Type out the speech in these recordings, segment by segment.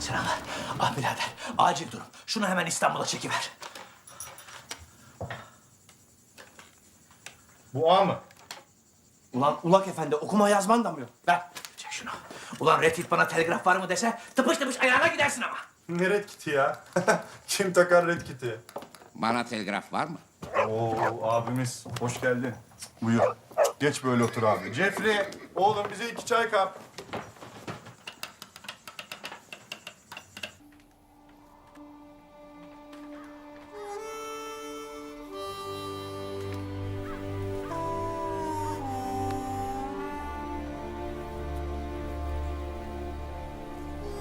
Sinan, ah birader, acil durum. Şunu hemen İstanbul'a çekiver. Bu A mı? Ulan Ulak Efendi okuma yazman da mı yok? Ver, çek şunu. Ulan Retit bana telgraf var mı dese tıpış tıpış ayağına gidersin ama. Ne red kiti ya? Kim takar red kiti? Bana telgraf var mı? Oo abimiz hoş geldin. Buyur. Geç böyle otur abi. Jeffrey oğlum bize iki çay kap.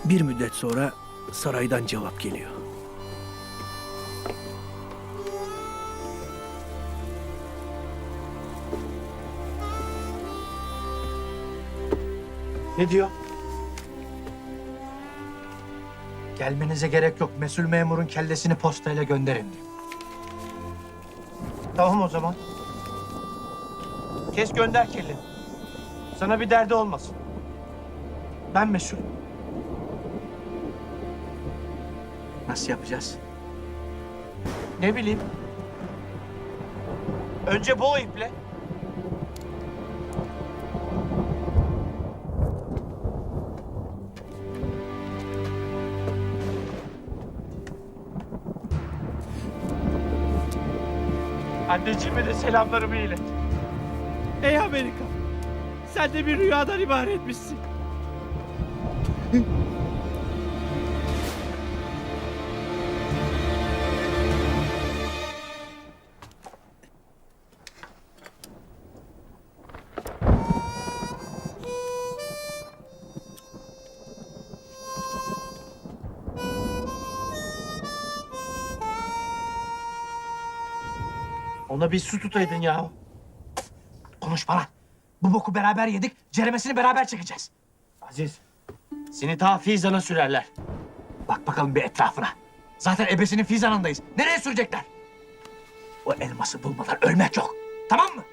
Bir müddet sonra saraydan cevap geliyor. Ne diyor? Gelmenize gerek yok. Mesul memurun kellesini postayla gönderin diyor. Tamam o zaman. Kes gönder kelleni. Sana bir derdi olmasın. Ben mesul. Nasıl yapacağız? Ne bileyim. Önce bu iple. Anneciğime de selamlarımı ilet. Ey Amerika! Sen de bir rüyadan ibaretmişsin. Ona bir su tutaydın ya. Konuşma lan. Bu boku beraber yedik, ceremesini beraber çekeceğiz. Aziz, seni ta Fizan'a sürerler. Bak bakalım bir etrafına. Zaten ebesinin Fizan'ındayız. Nereye sürecekler? O elması bulmadan ölmek yok. Tamam mı?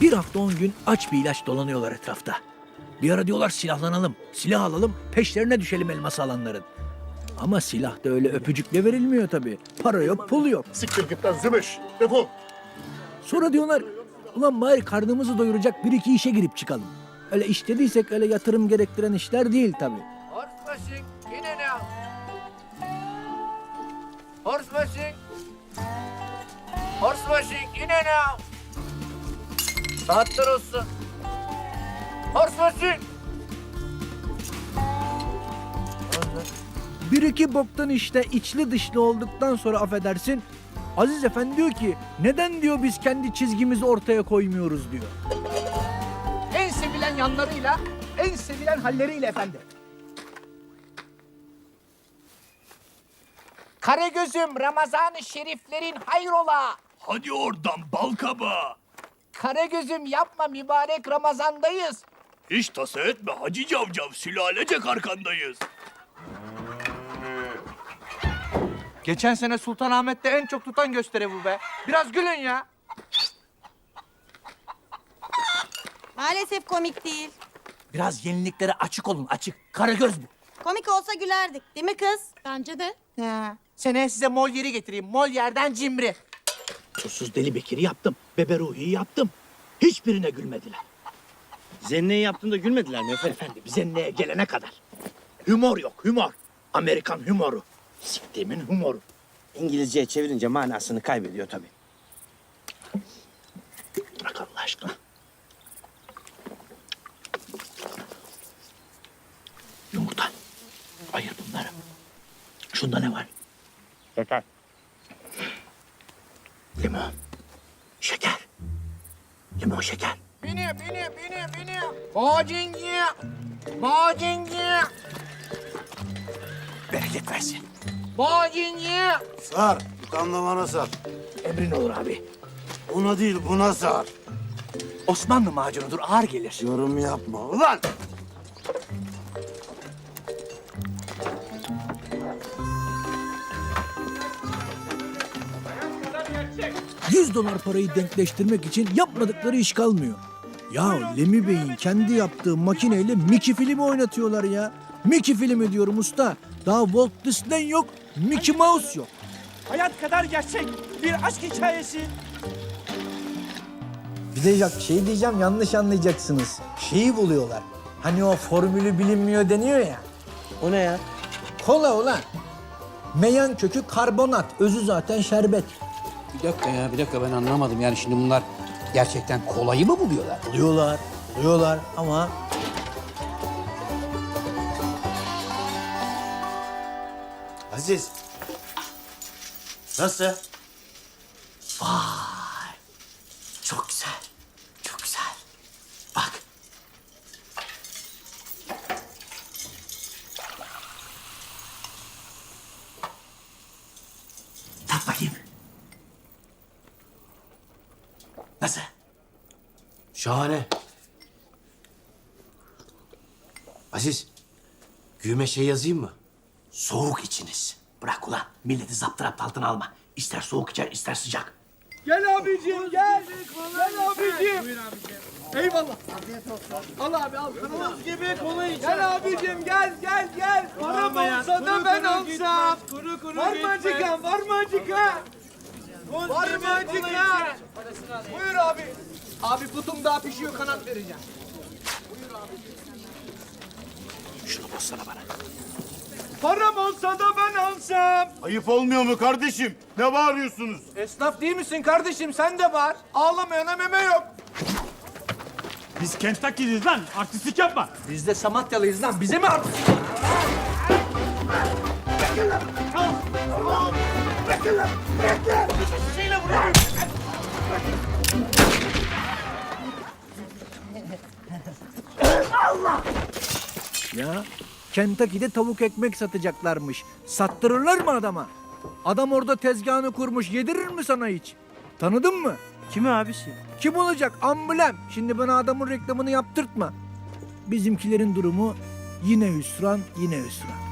Bir hafta on gün aç bir ilaç dolanıyorlar etrafta. Bir ara diyorlar silahlanalım, silah alalım, peşlerine düşelim elması alanların. Ama silah da öyle öpücükle verilmiyor tabii. Para yok, pul yok. Siktir git lan zımış. Defol. Sonra diyorlar, ulan bari karnımızı doyuracak bir iki işe girip çıkalım. Öyle iş dediysek öyle yatırım gerektiren işler değil tabii. And out. Horsebaşık. Horsebaşık in and out. Saatler olsun. Horsebaşık. Bir iki boktan işte içli dışlı olduktan sonra affedersin. Aziz Efendi diyor ki neden diyor biz kendi çizgimizi ortaya koymuyoruz diyor. En sevilen yanlarıyla, en sevilen halleriyle efendim. Karagöz'üm Ramazan-ı Şeriflerin hayrola. Hadi oradan balkaba. Karagöz'üm yapma mübarek Ramazan'dayız. Hiç tasa etme Hacı Cavcav sülalecek arkandayız. Geçen sene Sultanahmet'te en çok tutan gösteri bu be. Biraz gülün ya. Maalesef komik değil. Biraz yeniliklere açık olun, açık. Karagöz bu. Komik olsa gülerdik. Değil mi kız? Bence de. Ha, seneye size Molière'i getireyim. Molière'den cimri. Kusursuz Deli Bekir'i yaptım. Beberuhi'yi yaptım. Hiçbirine gülmediler. Zenneyi yaptığında gülmediler mi efendim? Efendim zenneye gelene kadar. Humor yok humor. Amerikan humoru. Siktiğimin humoru. İngilizceye çevirince manasını kaybediyor tabii. Bırak Allah aşkına. Yumurta. Ayır bunları. Şunda ne var? Yeter. Limon. Şeker. Limon şeker. Beni, beni, beni, beni. Boğazinci. Boğazinci. Bereket versin. Boğazinci. Sar. Kanlamana sar. Emrin olur abi. Buna değil buna sar. Osmanlı macunudur ağır gelir. Yorum yapma. Ulan! Dolar parayı denkleştirmek için yapmadıkları iş kalmıyor. Ya Lemi Bey'in kendi yaptığı makineyle Mickey filmi oynatıyorlar ya. Mickey filmi diyorum usta. Daha Walt Disney yok, Mickey Mouse yok. Hayat kadar gerçek bir aşk hikayesi. Bir de ya şey diyeceğim yanlış anlayacaksınız. Şeyi buluyorlar. Hani o formülü bilinmiyor deniyor ya. O ne ya? Kola ulan. Meyan kökü karbonat. Özü zaten şerbet. Bir dakika ya, bir dakika ben anlamadım. Yani şimdi bunlar gerçekten kolayı mı buluyorlar? Buluyorlar, buluyorlar ama Aziz. Nasıl? çok güzel. Çok güzel. Bak. Tak bakayım. Nasıl? Şahane. Aziz. Güğüme şey yazayım mı? Soğuk içiniz. Bırak ulan. Milleti zaptırap altına alma. İster soğuk içer ister sıcak. Gel abicim gel. Gel abicim. Eyvallah. Al abi al. Kırmızı gibi kola iç. Gel abicim gel gel gel. Param olsa da ben alsam. Kuru kuru var mı acıkan var mı acıkan? Var mı acıkan? Buyur abi. Abi kutum daha pişiyor kanat vereceğim. Şunu bozsana bana. Param olsa da ben alsam. Ayıp olmuyor mu kardeşim? Ne bağırıyorsunuz? Esnaf değil misin kardeşim sen de var. Ağlamayana meme yok. Biz Kentucky'liyiz lan. Artistlik yapma. Biz de Samatyalıyız lan bize mi artık? Ya Kentucky'de tavuk ekmek satacaklarmış. Sattırırlar mı adama? Adam orada tezgahını kurmuş. Yedirir mi sana hiç? Tanıdın mı? Kimi abisi? Kim olacak? Amblem. Şimdi bana adamın reklamını yaptırtma. Bizimkilerin durumu yine hüsran, yine hüsran.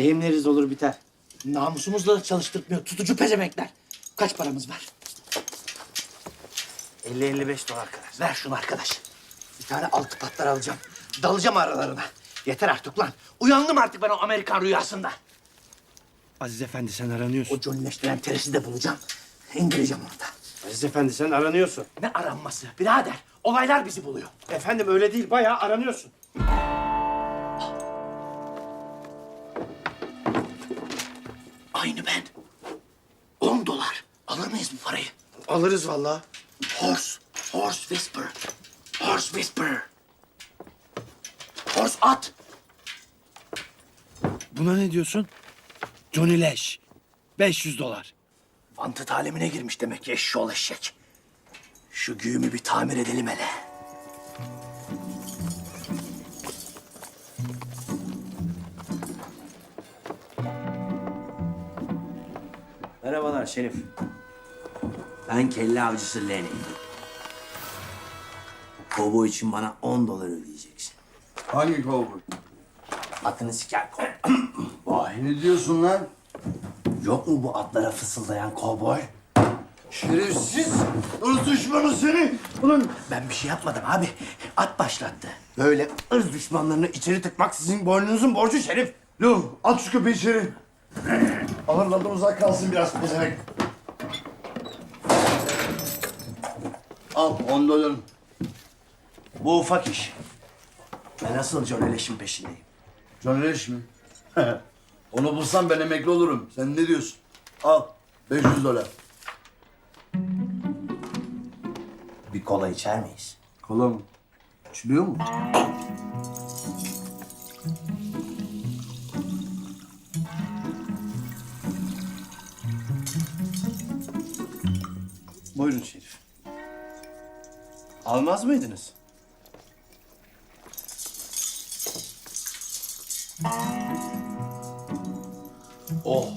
Lehimleriz olur biter. Namusumuzla da çalıştırmıyor. Tutucu pezemekler. Kaç paramız var? 50-55 dolar kadar. Ver şunu arkadaş. Bir tane altı patlar alacağım. Dalacağım aralarına. Yeter artık lan. Uyandım artık ben o Amerikan rüyasında. Aziz Efendi sen aranıyorsun. O cönleştiren terisi de bulacağım. İndireceğim orada. Aziz Efendi sen aranıyorsun. Ne aranması birader. Olaylar bizi buluyor. Efendim öyle değil, bayağı aranıyorsun. Aynı ben. 10 dolar. Alır mıyız bu parayı? Alırız vallahi. Horse. Horse whisper. Horse whisper. Horse at. Buna ne diyorsun? Johnny Leş. 500 dolar. Vantı alemine girmiş demek ki eşşoğlu eşek. Şu güğümü bir tamir edelim hele. Merhabalar Şerif. Ben kelle avcısı Lenny. Kovboy için bana 10 dolar ödeyeceksin. Hangi kovboy? Atını siker Vay ne diyorsun lan? Yok mu bu atlara fısıldayan kovboy? Şerefsiz. Irz düşmanı seni. Ulan Ben bir şey yapmadım abi. At başlattı. Böyle ırz düşmanlarını içeri tıkmak sizin boynunuzun borcu Şerif. Lu at şu köpeği içeri. Alırlardan uzak kalsın biraz pezevenk. Al on dolarım. Bu ufak iş. Ben nasıl John Leş'in peşindeyim. John Leş mi? Onu bulsam ben emekli olurum. Sen ne diyorsun? Al 500 dolar. Bir kola içer miyiz? Kola mı? İçiliyor mu? Buyurun Şerif. Almaz mıydınız? Oh.